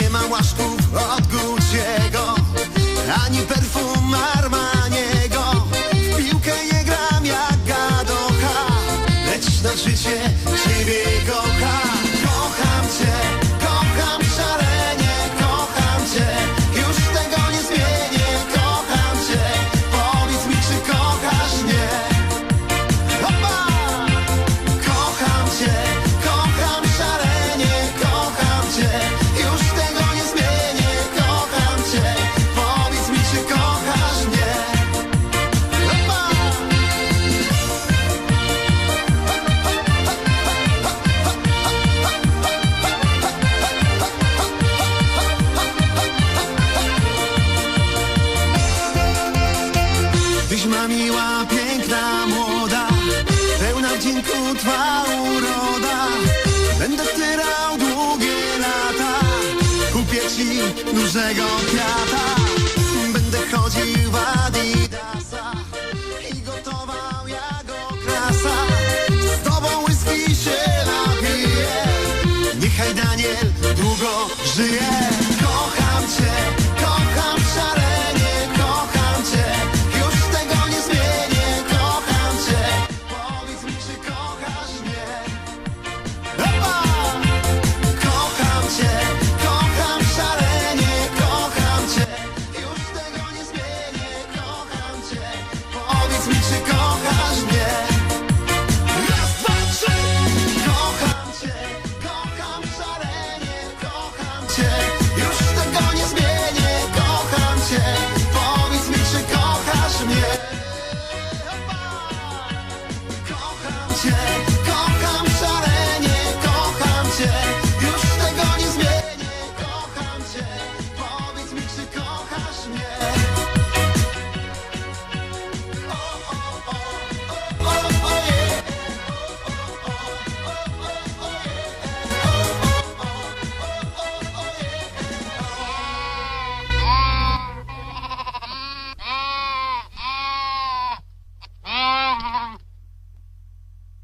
nie ma łaszków. O, Wdzięku twa uroda. Będę tyrał długie lata. Kupię ci dużego kwiata. Będę chodził w adidasach I gotował jak okrasa. Z tobą whisky się napiję Niechaj Daniel długo żyje